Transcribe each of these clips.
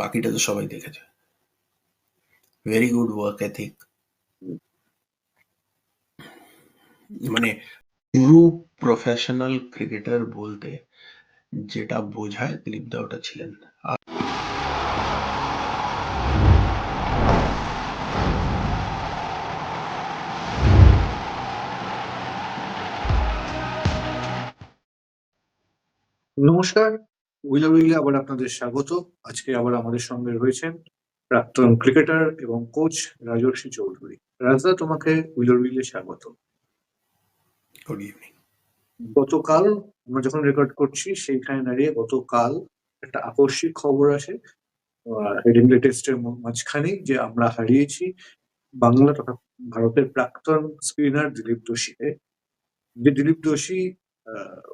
বাকিটা তো সবাই দেখেছে। ভেরি গুড ওয়ার্ক এথিক মানে পুরো প্রফেশনাল ক্রিকেটার বলতে যেটা বোঝায় দিলীপ দা ওটা ছিলেন নমস্কার। উইলা উইলে আবার আপনাদের স্বাগত। আজকে আবার আমাদের সঙ্গে রয়েছেন প্রাক্তন ক্রিকেটার এবং কোচ রাজর্ষি চৌধুরী। রাজদা তোমাকে উইলার উইলে স্বাগত। গুড ইভিনিং গতকাল আমরা যখন রেকর্ড করছি সেইখানে দাঁড়িয়ে গতকাল একটা আকস্মিক খবর আসে হেডিংলে টেস্টের মাঝখানে যে আমরা হারিয়েছি বাংলা তথা ভারতের প্রাক্তন স্পিনার দিলীপ দোষীকে যে দিলীপ দোষী আহ,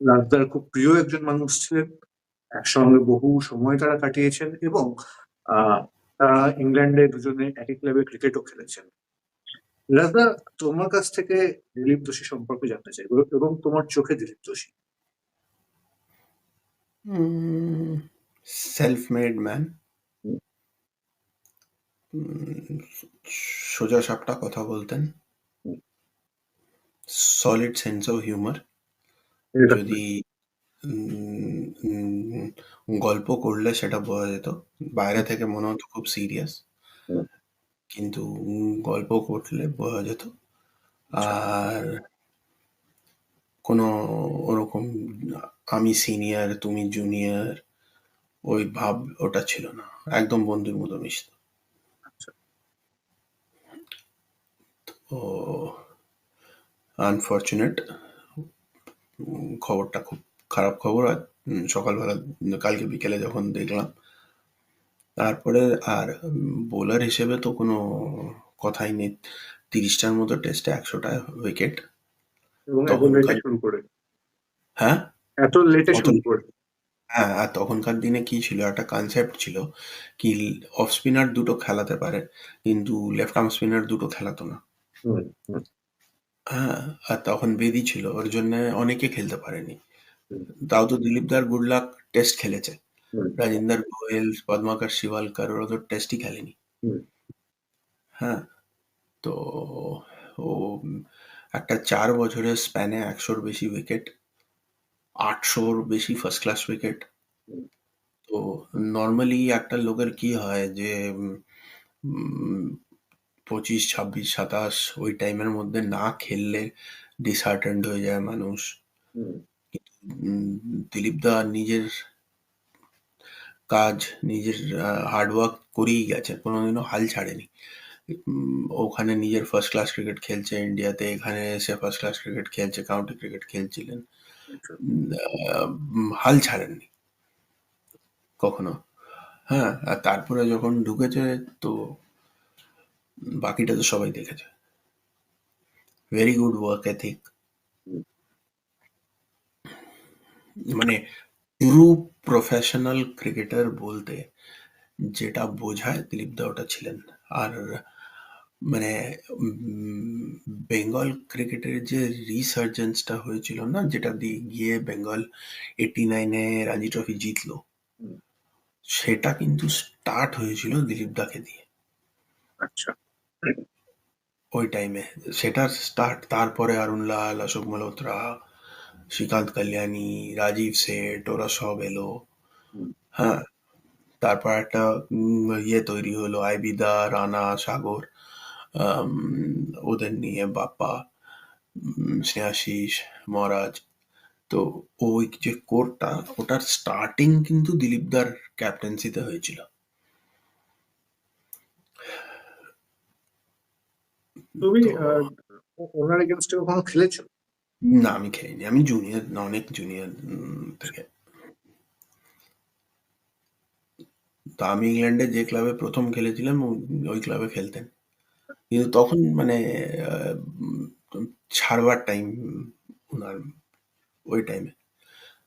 রাজদার খুব প্রিয় একজন মানুষ ছিলেন। একসঙ্গে বহু সময় তারা কাটিয়েছেন এবং আহ, তারা ইংল্যান্ডে দুজনে একই ক্লাবে ক্রিকেটও খেলেছেন। রাজদা তোমার কাছ থেকে দিলীপ দোষী সম্পর্কে জানতে চাই এবং তোমার চোখে দিলীপ দোষী। সেলফ মেড ম্যান সোজা সাপটা কথা বলতেন। সলিড সেন্স অফ হিউমার যদি উম, উম, গল্প করলে সেটা বোঝা যেত। বাইরে থেকে মনে হতো খুব সিরিয়াস হুম। কিন্তু উম, গল্প করলে বোঝা যেত। আর কোনো ওরকম আমি সিনিয়র তুমি জুনিয়র ওই ভাব ওটা ছিল না। একদম বন্ধুর মতো মিশত। আচ্ছা। তো আনফর্চুনেট খবরটা খুব খারাপ খবর আর সকালবেলা কালকে বিকেলে যখন দেখলাম। তারপরে আর বোলার হিসেবে তো কোনো কথাই নেই। তিরিশটার মতো টেস্টে একশোটা উইকেট হ্যাঁ? এত লেটে শুরু করে। হ্যাঁ আর তখনকার দিনে কি ছিল? একটা কনসেপ্ট ছিল কি অফ স্পিনার দুটো খেলাতে পারে কিন্তু লেফট আর্ম স্পিনার দুটো খেলাতো না। হ্যাঁ আর তখন বেদি ছিল ওর জন্য অনেকে খেলতে পারেনি হুম। তাও তো দিলীপ দার গুড লাক টেস্ট খেলেছে হুম। রাজিন্দর গোয়েল পদ্মাকর শিওয়ালকার ওরা তো টেস্টই খেলেনি হুম। হ্যাঁ তো ও একটা চার বছরের স্প্যানে একশোর বেশি উইকেট আটশোর বেশি ফার্স্ট ক্লাস উইকেট হুম। তো নর্মালি একটা লোকের কি হয় যে উম, উম, পঁচিশ ছাব্বিশ সাতাশ ওই টাইমের মধ্যে না খেললে ডিসহার্টেন্ড হয়ে যায় মানুষ। দিলীপ দা নিজের কাজ নিজের হার্ডওয়ার্ক করেই গেছে কোনোদিনও হাল ছাড়েনি। ওখানে নিজের ফার্স্ট ক্লাস ক্রিকেট খেলছে ইন্ডিয়াতে এখানে এসে ফার্স্ট ক্লাস ক্রিকেট খেলছে কাউন্টি ক্রিকেট খেলছিলেন। হাল ছাড়েননি। কখনো। হ্যাঁ আর তারপরে যখন ঢুকেছে তো বাকিটা তো সবাই দেখেছে। ভেরি গুড ওয়ার্ক এথিক মানে পুরো প্রফেশনাল ক্রিকেটার বলতে যেটা বোঝায় দিলীপ দা ওটা ছিলেন। আর মানে বেঙ্গল ক্রিকেটের যে রিসার্জেন্সটা হয়েছিল না যেটা দিয়ে গিয়ে বেঙ্গল এইটি নাইনে রাজি ট্রফি জিতলো সেটা কিন্তু স্টার্ট হয়েছিল দিলীপ দাকে দিয়ে। আচ্ছা। ওই টাইমে সেটার স্টার্ট তারপরে অরুণ লাল অশোক মালহোত্রা শ্রীকান্ত কল্যাণী রাজীব সেঠ ওরা সব এলো। হ্যাঁ তারপর একটা উম, ইয়ে তৈরি হলো আইবিদা রানা সাগর ওদের নিয়ে বাপ্পা উম, স্নেহাশিস মহারাজ। তো ওই যে কোরটা ওটার স্টার্টিং কিন্তু দিলীপ দার ক্যাপ্টেন্সিতে হয়েছিল। তুমি ওনার এগেনস্টে কখনো খেলেছো? না আমি খেলিনি। আমি জুনিয়র অনেক জুনিয়র থেকে। তো আমি ইংল্যান্ডে যে ক্লাবে প্রথম খেলেছিলাম ওই ক্লাবে খেলতেন। কিন্তু তখন মানে ছাড়বার টাইম ওনার ওই টাইমে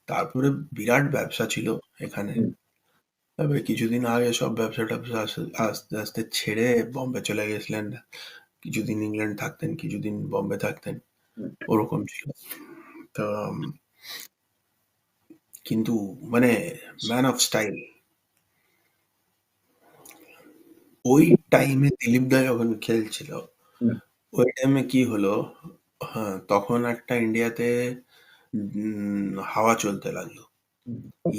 তারপরে বিরাট ব্যবসা ছিল এখানে। তারপরে কিছুদিন আগে সব ব্যবসা ট্যাবসা আস্তে- আস্তে আস্তে ছেড়ে বম্বে চলে গেছিলেন। কিছুদিন ইংল্যান্ড থাকতেন কিছুদিন বম্বে থাকতেন ওরকম ছিল। তো কিন্তু মানে ম্যান অফ স্টাইল ওই টাইমে দিলীপ দা যখন খেলছিল ওই টাইমে কি হলো হ্যাঁ তখন একটা ইন্ডিয়াতে হাওয়া চলতে লাগল।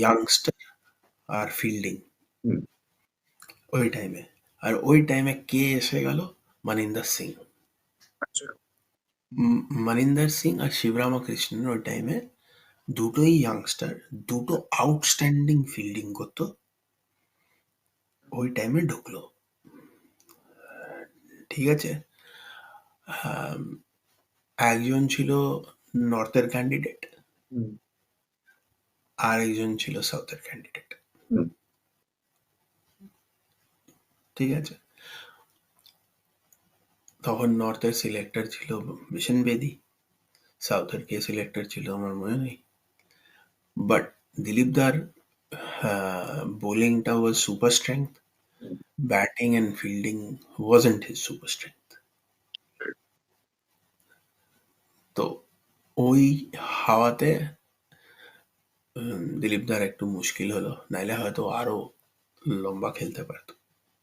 ইয়াংস্টার আর ফিল্ডিং ওই টাইমে আর ওই টাইমে কে এসে গেল? মানিন্দর সিং আচ্ছা। মানিন্দর সিং আর শিবরামকৃষ্ণন ওই টাইমে দুটোই ইয়াংস্টার দুটো আউটস্ট্যান্ডিং ফিল্ডিং করতো। ওই টাইমে ঢুকলো। ঠিক আছে? একজন ছিল নর্থের ক্যান্ডিডেট। আর একজন ছিল সাউথের ক্যান্ডিডেট। ঠিক আছে? তখন নর্থের সিলেক্টর ছিল মিশন বেদি সাউথের কে সিলেক্টর ছিল আমার মনে নেই। বাট দিলীপ দার বোলিংটা was super strength batting and fielding wasn't his super strength তো ওই হাওয়াতে উম, দিলীপ দার একটু মুশকিল হলো নাইলে হয়তো আরও লম্বা খেলতে পারতো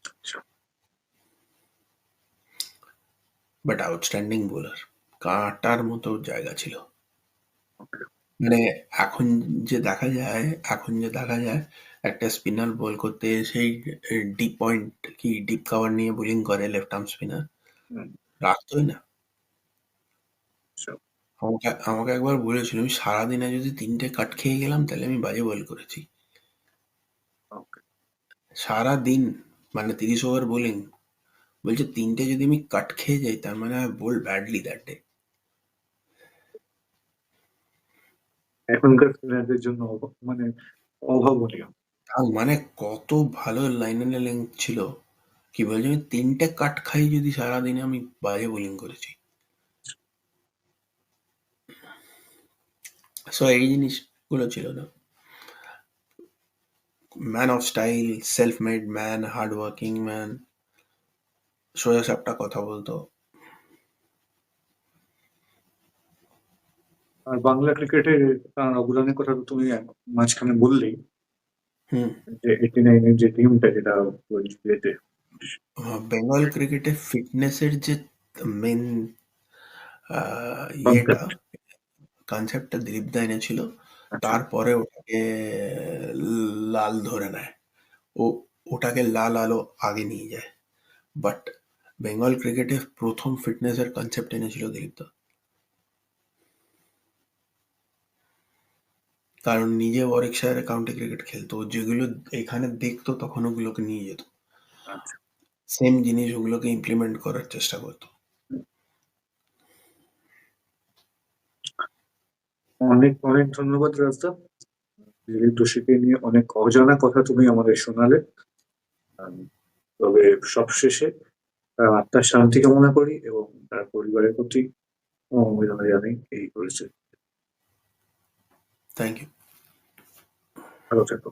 আচ্ছা। বাট আউটস্ট্যান্ডিং বোলার কাটার মতো জায়গা ছিল। মানে এখন যে দেখা যায় এখন যে দেখা যায় একটা স্পিনার বল করতে সেই ডিপ পয়েন্ট কি ডিপ কভার নিয়ে বোলিং করে লেফট আর্ম স্পিনার রাখতোই না। আমাকে আমাকে একবার বলেছিল আমি সারাদিনে যদি তিনটে কাট খেয়ে গেলাম তাহলে আমি বাজে বল করেছি. সারা দিন মানে তিরিশ ওভার বোলিং বলছে তিনটে যদি আমি কাট খেয়ে যাই তার মানে I bowl badly that day এখনকার প্লেয়ারদের জন্য মানে অভাবনীয়। মানে কত ভালো লাইন এন্ড লেন্থ ছিল। কি বলছে আমি তিনটে কাট খাই যদি সারাদিনে আমি বাজে বোলিং করেছি। সো এই জিনিসগুলো ছিল না। Man of style self made man hard working man সোজা সাপটা কথা বলতো। আর বাংলা ক্রিকেটে তার অবদানের কথা তো তুমি মাঝখানে বললেই। হুম। যে এইটি নাইনের যে টিমটা যেটা ওই বেঙ্গল ক্রিকেটে ফিটনেসের যে মেন ইয়েটা কনসেপ্টটা দিলীপ দা এনেছিল তারপরে ওটাকে লাল ধরে নেয়। ও ওটাকে লাল আলো আগে নিয়ে যায়। বাট বেঙ্গল ক্রিকেটে প্রথম ফিটনেসের কনসেপ্ট এনেছিল দিলীপ দা কারণ নিজে ওয়ারিকশায়ারে কাউন্টি ক্রিকেট খেলতো যেগুলো এখানে দেখতো তখন ওগুলোকে নিয়ে যেত। আচ্ছা। সেম জিনিস ওগুলোকে ইমপ্লিমেন্ট করার চেষ্টা করতো। অনেক অনেক ধন্যবাদ রাজদা। দিলীপ দোষীকে নিয়ে অনেক অজানা কথা তুমি আমাদের শোনালে। তবে সবশেষে আত্মার শান্তি কামনা করি এবং তার পরিবারের প্রতি অবদান জানাই এই পরিস্থিতি থ্যাংক ইউ ভালো থাকো।